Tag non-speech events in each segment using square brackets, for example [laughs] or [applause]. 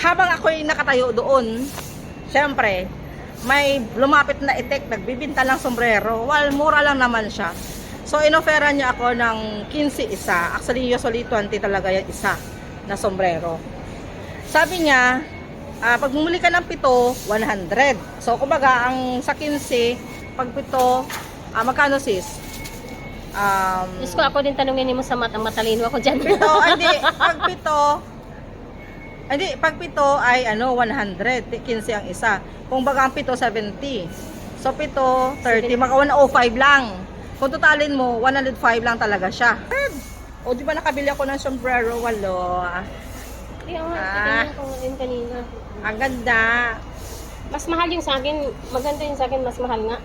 habang ako'y nakatayo doon, syempre, may lumapit na itek, nagbibinta lang sombrero. Well, mura lang naman siya. So, inoferan niya ako ng 15 isa. Actually, usually 20 talaga yung isa na sombrero. Sabi niya, ah, pag bumili ka ng pito, 100. So, kumbaga, ang sa 15, pag pito, ah, magkano sis? Um, Diyos ko, ako din tanungin mo sa mat, ang matalino ako dyan. pito, [laughs] hindi, pag pito, hindi, pag pito ay ano, 100, 15 ang isa. Kung baga ang pito, 70. So, pito, 30, maka 105 lang. Kung totalin mo, 105 lang talaga siya. O, di ba nakabili ako ng sombrero, walo. Hindi, ako, Ah. yun kanina. Ang ganda. Mas mahal yung sa akin, maganda yung sa akin, mas mahal nga.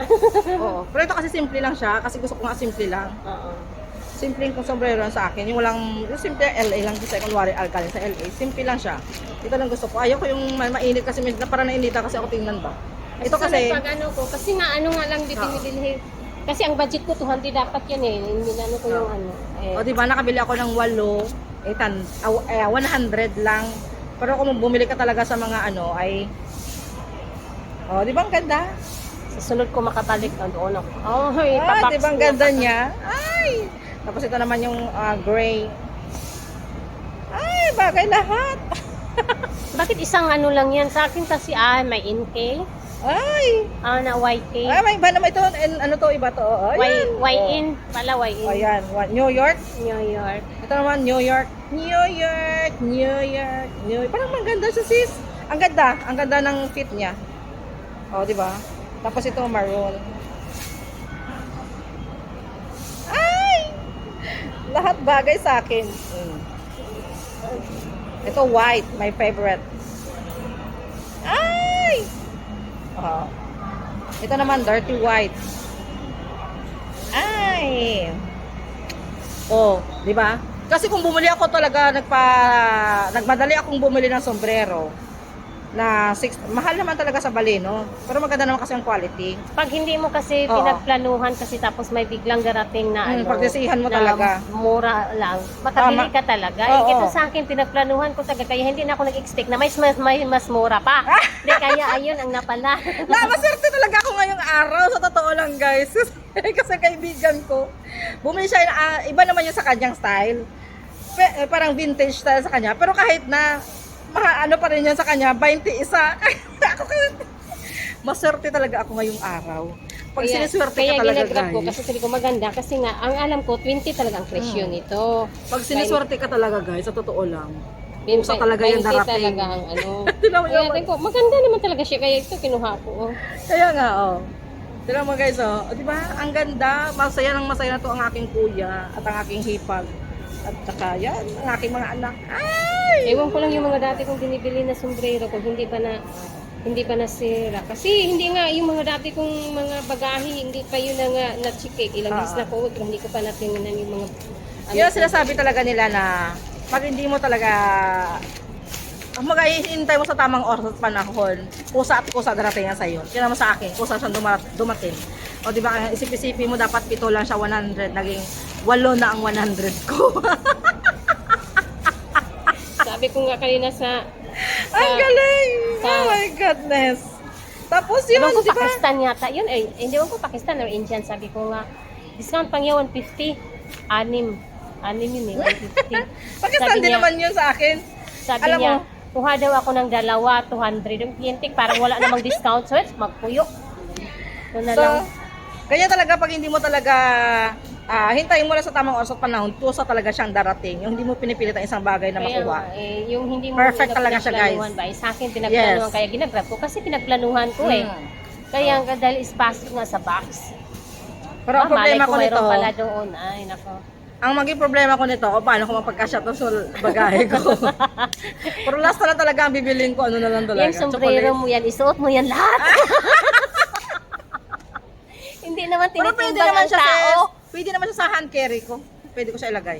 Oo. Pero ito kasi simple lang siya, kasi gusto ko nga simple lang. [laughs] Oo. Simple kung sombrero sa akin. Yung walang, yung simple LA lang kasi kunwari alkalin sa LA. Simple lang siya. Ito lang gusto ko. Ayaw ko yung ma- mainit kasi may na parang nainitan kasi ako tingnan ba. Ito kasi, Pag ano ko, kasi nga ano nga lang di Oo. binibili. Kasi ang budget ko 200 dapat yan eh. Hindi na ano ko yung Oo. ano. Eh, o di ba nakabili ako ng walo, eh, tan, aw- eh, 100 lang. Pero kung bumili ka talaga sa mga ano ay Oh, di ba ang ganda? sa sunod ko makabalik na doon ako. Oh, hey, Ah, di ba ang ganda niya? Ay! Tapos ito naman yung ah, gray. Ay, bagay lahat. [laughs] Bakit isang ano lang yan? Sa akin kasi ah, may NK, Ay! ah, na YK. Ay, may iba naman ito. Ano to, iba to. Oh, Y, ayan. Y Oh. in, pala Y in. Ayan, New York. New York. Ito naman, New York. New York, New York, New York. Parang maganda siya, sis. Ang ganda. Ang ganda ng fit niya. O, di ba? Tapos ito, maroon. Ay! Lahat bagay sa akin. Mm. Ito, white. My favorite. Ay! Oh. Ito naman, dirty white. Ay! Oh, di ba? Kasi kung bumili ako talaga nagpa nagmadali akong bumili ng sombrero na six, mahal naman talaga sa Baleno, pero maganda naman kasi ang quality. Pag hindi mo kasi Oo. pinagplanuhan kasi tapos may biglang darating na Mm, ano, pagdesihan mo na talaga. mura lang, makabili Tama. ka talaga. Oo. Eh, ito sa akin, pinagplanuhan ko talaga, kaya hindi na ako nag-expect na may mas, may mas mura pa. Hindi, kaya ayun ang napala. [laughs] Na, maswerte talaga ako ngayong araw, sa totoo lang guys. [laughs] kasi kaibigan ko, bumili siya, ah, iba naman yung sa kanyang style. Pe- eh, parang vintage style sa kanya. Pero kahit na, mga ano pa rin yan sa kanya, 20 isa. [laughs] ako kasi, maswerte talaga ako ngayong araw. Pag siniswerte kaya ka talaga ginagrab ko guys. kasi sabi ko maganda kasi nga ang alam ko 20 talaga ang presyo Mm. nito. Pag siniswerte ka talaga guys, sa totoo lang. Bin- Usa talaga yung 20 darating. talaga ang ano. [laughs] Kaya ko maganda naman talaga siya kaya ito kinuha ko. Oh. Kaya nga, oh. Tignan mo guys, oh. O, di ba? Ang ganda. Masaya ng masaya na to ang aking kuya at ang aking hipag. At saka yan, ang aking mga anak. Ay! Ewan ko lang yung mga dati kong binibili na sombrero ko hindi pa na hindi pa nasira. Kasi hindi nga yung mga dati kong mga bagahe, hindi pa yun na nga na-check Ilang Ah. days na ko, pero hindi ko pa natingnan yung mga... ano Yun ko. sinasabi talaga nila na pag hindi mo talaga ang mag-ihintay mo sa tamang oras at panahon, kusa at kusa darating yan sa'yo. Kaya naman sa akin, kusa siyang duma- dumating. O di ba, isip-isipin mo dapat pito lang siya 100, naging walo na ang 100 ko. [laughs] Sabi ko nga kanina sa... ang sa- galing! sa- oh my goodness! Tapos yun, ko di ba? Pakistan yata. Yun, eh, hindi ko Pakistan or Indian. Sabi ko nga, discount pang yun, 150. Anim. Anim yun eh, 150. [laughs] Pakistan Sabi din niya- naman yun sa akin. Sabi Alam niya, mo- kuha daw ako ng dalawa, 200. Yung cliente, parang wala namang discount. So, magpuyok. Ito na So, lang. kanya talaga pag hindi mo talaga ah, hintayin mo lang sa tamang oras at panahon, tusa talaga siyang darating. Yung hindi mo pinipilit ang isang bagay na Kaya makuha. nga, eh, yung hindi mo Perfect talaga siya, guys. Ba, eh, sa akin, pinagplanuhan. Yes. Kaya ginagrab ko kasi pinagplanuhan ko eh. Mm. Kaya nga dahil espasyo nga sa box. Pero ang Ah, problema ko nito, pala doon. Ay, nako. ang maging problema ko nito, o paano ko mapagkasya to sa bagahe ko. [laughs] Pero last na talaga ang bibiling ko, ano na lang talaga. Yung sombrero chocolate. mo yan, isuot mo yan lahat. [laughs] Hindi naman tinitimbang ang tao. sa, pwede naman sa hand carry ko. Pwede ko siya ilagay.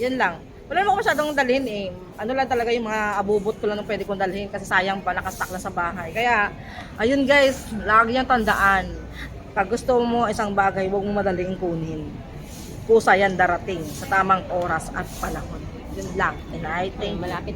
Yun lang. Wala naman ko masyadong dalhin eh. Ano lang talaga yung mga abubot ko lang ng pwede kong dalhin kasi sayang pa nakastock na sa bahay. Kaya, ayun guys, lagi niyang tandaan. Pag gusto mo isang bagay, huwag mo madaling kunin. Kusa yan darating sa tamang oras at panahon. Yun lang. And I Ay, think malapit